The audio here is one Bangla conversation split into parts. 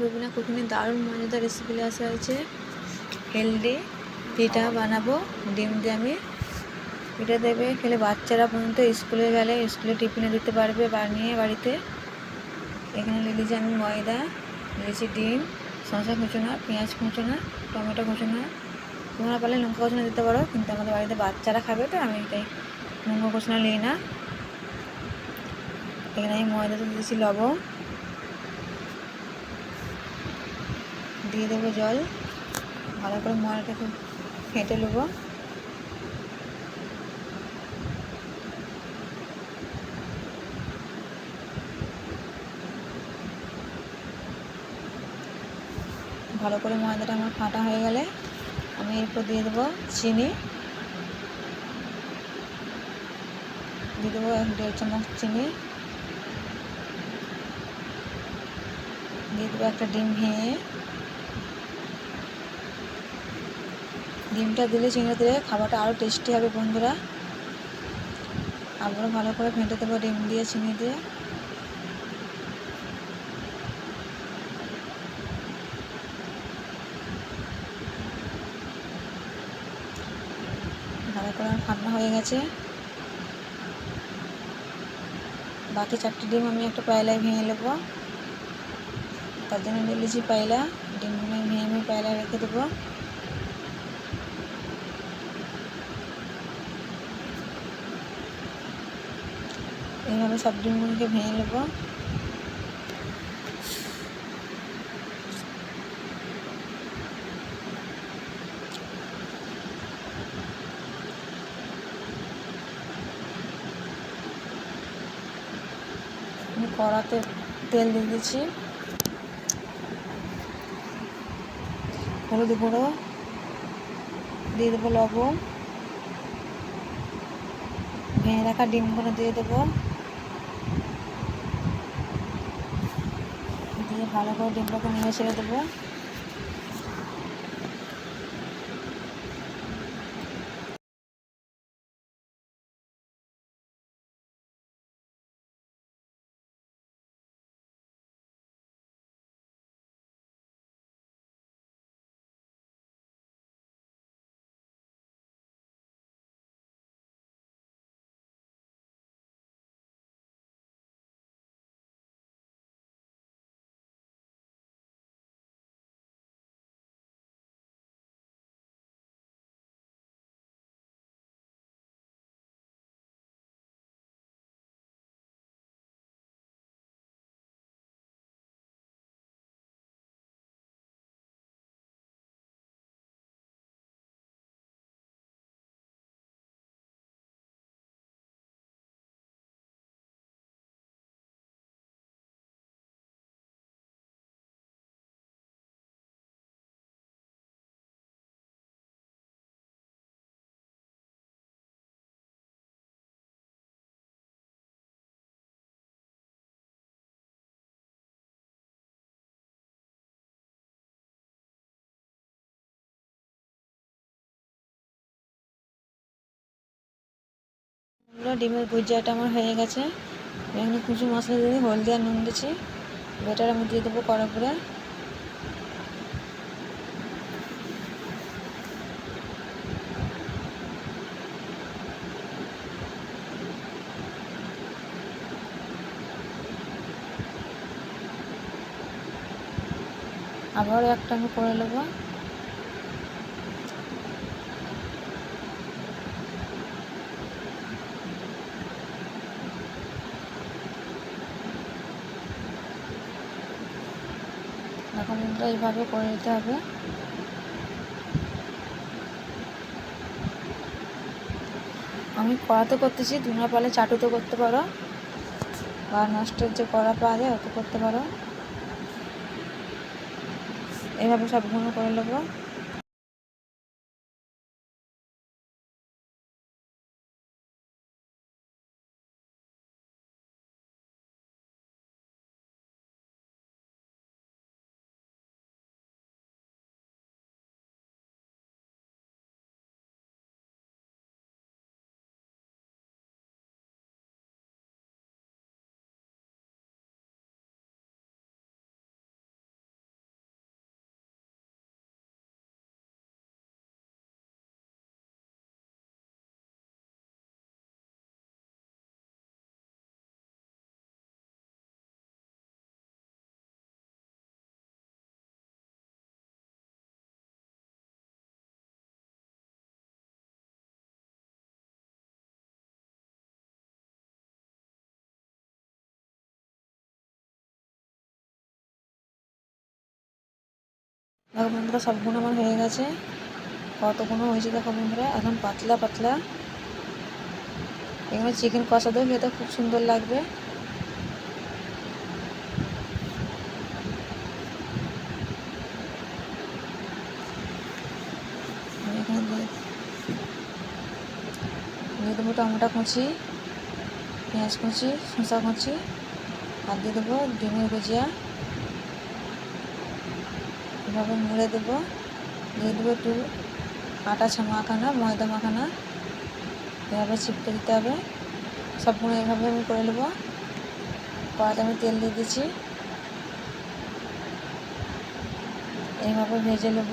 রুবিনা কুকিংয়ে দারুণ মজাদার রেসিপি আসা হয়েছে। হেলদি পিঠা বানাবো, ডিম দিয়ে আমি। পিঠা দেবে, খেলে বাচ্চারা পর্যন্ত স্কুলে গেলে, স্কুলে টিফিনে দিতে পারবে বানিয়ে বাড়িতে। এখানে নিয়েছি আমি ময়দা নিয়েছি ডিম, শসা কুচোনা, পেঁয়াজ কুচোনা, টমেটো কুচোনা। তোমরা পারলে লঙ্কা কুচোনা দিতে পারো, কিন্তু আমাদের বাড়িতে বাচ্চারা খাবে তো, আমি তাই লঙ্কা কুচোনা নিই না। এখানে আমি ময়দাতে দিয়েছি লবণ দিয়ে দেবো জল। ভালো করে ময়দাটাকে ফেটে নেব। ভালো করে ময়দাটা আমার ফাটা হয়ে গেলে আমি এরপর দিয়ে দেবো চিনি। দিয়ে দেবো এক দেড় চামচ চিনি। দিয়ে দেবো একটা ডিম ভেঙে ডিমটা দিলে চিনিটা দিলে খাবারটা আরও টেস্টি হবে বন্ধুরা। আবারও ভালো করে ফেটে দেবো ডিম দিয়ে, চিনি দিয়ে। ভালো করে ফাটনা হয়ে গেছে। বাকি চারটে ডিম আমি একটা পায়লায় ভেঙে নেব। তার জন্য নিয়ে নিয়েছি পায়লা। ডিমগুলো ভেঙে আমি পায়লায় রেখে দেবো। এইভাবে সব ডিমগুলোকে ভেঙে নেব। কড়াতে তেল দিয়ে দিয়েছি। হলুদ গুঁড়ো, দিয়ে দেবো লবণ। ভেঙে রাখা ডিমগুলো দিয়ে দেবো। ভালো করে ডিমটাকে নিয়ে ছেড়ে দেবো। ডিমের ভুজিয়াটা আমার হয়ে গেছে। এখানে কুচু মশলা দিয়ে হলদি আর নুন দিয়েছি বেটার আমি দিয়ে দেবো কড়া করে আবারও একটা আমি করে নেব। এখন এইভাবে করে নিতে হবে। আমি কড়াতে করতেছি ধুয়া পালে চাটু তো করতে পারো। বা নষ্টের যে কড়া পাওয়া যায় করতে পারো। এইভাবে সবগুলো করে নেব। দেখো বন্ধুরা সবগুলো আমার হয়ে গেছে। কতগুলো হয়েছে দেখো বন্ধুরা, এখন পাতলা পাতলা। এখানে চিকেন কষা দেবো খেতে খুব সুন্দর লাগবে। দিয়ে দেবো টমেটো কুচি, পেঁয়াজ কুচি, শসা কুচি, আর দিয়ে দেবো ডিমের ভুজিয়া এভাবে মুড়ে দেবো। দিয়ে দেবো একটু আটা মাখানা, ময়দা মাখানা। এভাবে চিপকে দিতে হবে। সবগুলো এভাবে আমি করে নেব। কড়াতে আমি তেল দিয়ে দিচ্ছি এইভাবে ভেজে নেব।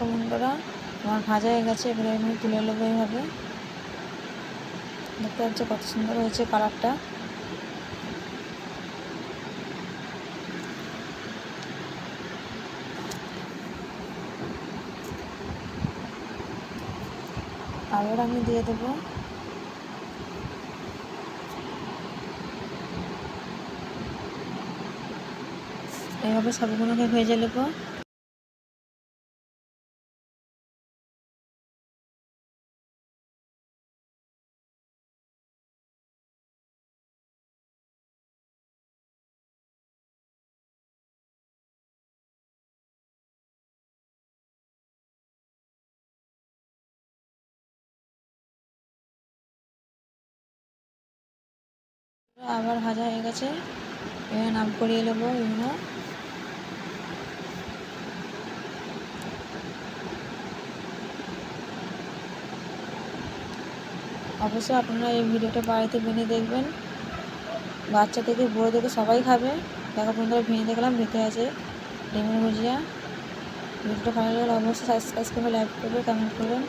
বন্ধুরা, আমার ভাজা হয়ে গেছে, এবারে আমি তুলে নেব এইভাবে। দেখতে পাচ্ছি কত সুন্দর হয়েছে কালারটা। আবার আমি দিয়ে দেবো এইভাবে সবগুলোকে ভেজে নেব। আবার ভাজা হয়ে গেছে। এবার নাম করিয়ে নেব এগুলো অবশ্যই আপনারা এই ভিডিওটা বাড়িতে ভেঙে দেখবেন। বাচ্চা থেকে বড়ো থেকে সবাই খাবে। দেখো বন্ধুরা, ভেঙে দেখলাম, ভেতরে আছে ডিমের ভুজিয়া ভিডিওটা ভালো লাগলে অবশ্যই সাবস্ক্রাইব করবে লাইক করবে কমেন্ট করবেন।